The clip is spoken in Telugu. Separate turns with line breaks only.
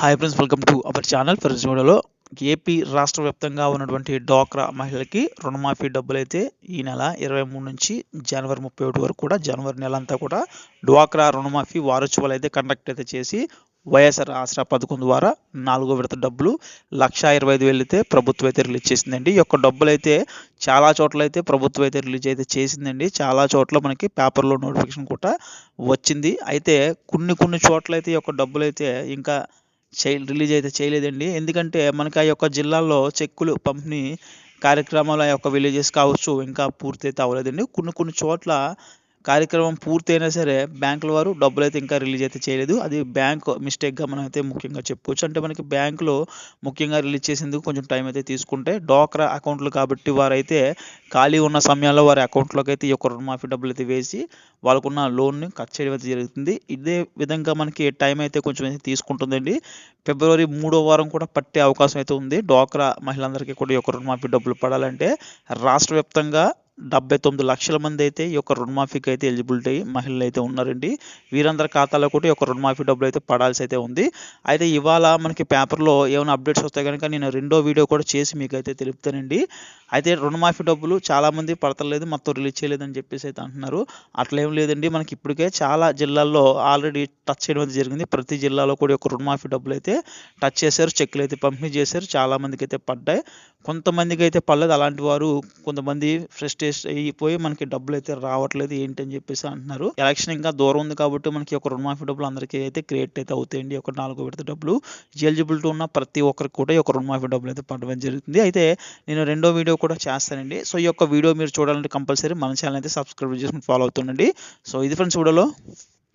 Hi friends welcome to our channel friends వీడియోలో ఏపీ రాష్ట్ర వ్యాప్తంగా ఉన్నటువంటి డ్వాక్రా మహిళలకి రుణమాఫీ డబ్బులు అయితే ఈ నెల ఇరవై మూడు నుంచి జనవరి ముప్పై ఒకటి వరకు కూడా జనవరి నెల అంతా కూడా డ్వాక్రా రుణమాఫీ వారోత్సవాలు అయితే కండక్ట్ అయితే చేసి వైఎస్ఆర్ ఆసరా పథకం ద్వారా నాలుగో విడత డబ్బులు లక్ష ఇరవై ఐదు వేలు అయితే ప్రభుత్వం అయితే రిలీజ్ చేసిందండి. ఈ యొక్క డబ్బులు అయితే చాలా చోట్ల అయితే ప్రభుత్వం అయితే రిలీజ్ అయితే చేసిందండి. చాలా చోట్ల మనకి పేపర్లో నోటిఫికేషన్ కూడా వచ్చింది. అయితే కొన్ని కొన్ని చోట్ల అయితే ఈ యొక్క డబ్బులు అయితే ఇంకా చే రిలీజ్ అయితే చేయలేదండి. ఎందుకంటే మనకి ఆ యొక్క జిల్లాల్లో చెక్కులు పంపిణీ కార్యక్రమాలు ఆ యొక్క విలేజెస్ కావచ్చు ఇంకా పూర్తి అయితే అవ్వలేదండి. కొన్ని కొన్ని చోట్ల కార్యక్రమం పూర్తయినా సరే బ్యాంకుల వారు డబ్బులు అయితే ఇంకా రిలీజ్ అయితే చేయలేదు. అది బ్యాంక్ మిస్టేక్గా మనం అయితే ముఖ్యంగా చెప్పుకోవచ్చు. అంటే మనకి బ్యాంకులో ముఖ్యంగా రిలీజ్ చేసేందుకు కొంచెం టైం అయితే తీసుకుంటే డోక్రా అకౌంట్లు కాబట్టి వారైతే ఖాళీ ఉన్న సమయాల్లో వారి అకౌంట్లోకి అయితే ఈ యొక్క రుణమాఫీ డబ్బులు అయితే వేసి వాళ్ళకున్న లోన్ని కట్ చేయడం అయితే జరుగుతుంది. ఇదే విధంగా మనకి టైం అయితే కొంచెం అయితే తీసుకుంటుందండి. ఫిబ్రవరి మూడో వారం కూడా పట్టే అవకాశం అయితే ఉంది. డోక్రా మహిళలందరికీ కూడా ఈ యొక్క రుణమాఫీ డబ్బులు పడాలంటే రాష్ట్ర వ్యాప్తంగా డెబ్బై తొమ్మిది లక్షల మంది అయితే ఈ యొక్క రుణమాఫీకి అయితే ఎలిజిబిలిటీ మహిళలు అయితే ఉన్నారండి. వీరందరి ఖాతాలో కూడా ఈ యొక్క రుణమాఫీ డబ్బులు అయితే పడాల్సి అయితే ఉంది. అయితే ఇవాళ మనకి పేపర్లో ఏమైనా అప్డేట్స్ వస్తాయి కనుక నేను రెండో వీడియో కూడా చేసి మీకు అయితే తెలుపుతానండి. అయితే రుణమాఫీ డబ్బులు చాలామంది పడతలేదు మొత్తం రిలీజ్ చేయలేదని చెప్పేసి అయితే అంటున్నారు. అట్లేం లేదండి మనకి ఇప్పటికే చాలా జిల్లాల్లో ఆల్రెడీ టచ్ చేయడం జరిగింది. ప్రతి జిల్లాలో కూడా ఒక రుణమాఫీ డబ్బులు అయితే టచ్ చేశారు చెక్కులు అయితే పంపిణీ చేశారు. చాలామందికి అయితే పడ్డాయి. కొంతమందికి అయితే పడలేదు అలాంటి వారు కొంతమంది ఫ్రస్ట్రేషన్ అయిపోయి మనకి డబ్బులు అయితే రావట్లేదు ఏంటి అని చెప్పేసి అంటున్నారు. ఎలక్షన్ ఇంకా దూరం ఉంది కాబట్టి మనకి ఒక రుణమాఫీ డబ్బులు అందరికీ అయితే క్రియేట్ అయితే అవుతాయండి. ఒక నాలుగో విడత డబ్బులు. ఎలిజిబిలిటీ ఉన్న ప్రతి ఒక్కరికి కూడా ఒక రుణమాఫీ డబ్బులు అయితే పడడం జరుగుతుంది. అయితే నేను రెండో వీడియో కూడా చేస్తానండి. సో ఈ యొక్క వీడియో మీరు చూడాలంటే కంపల్సరీ మన ఛానల్ అయితే సబ్స్క్రైబ్ చేసుకుని ఫాలో అవుతుండండి. సో ఇది ఫ్రెండ్స్ వీడియోలో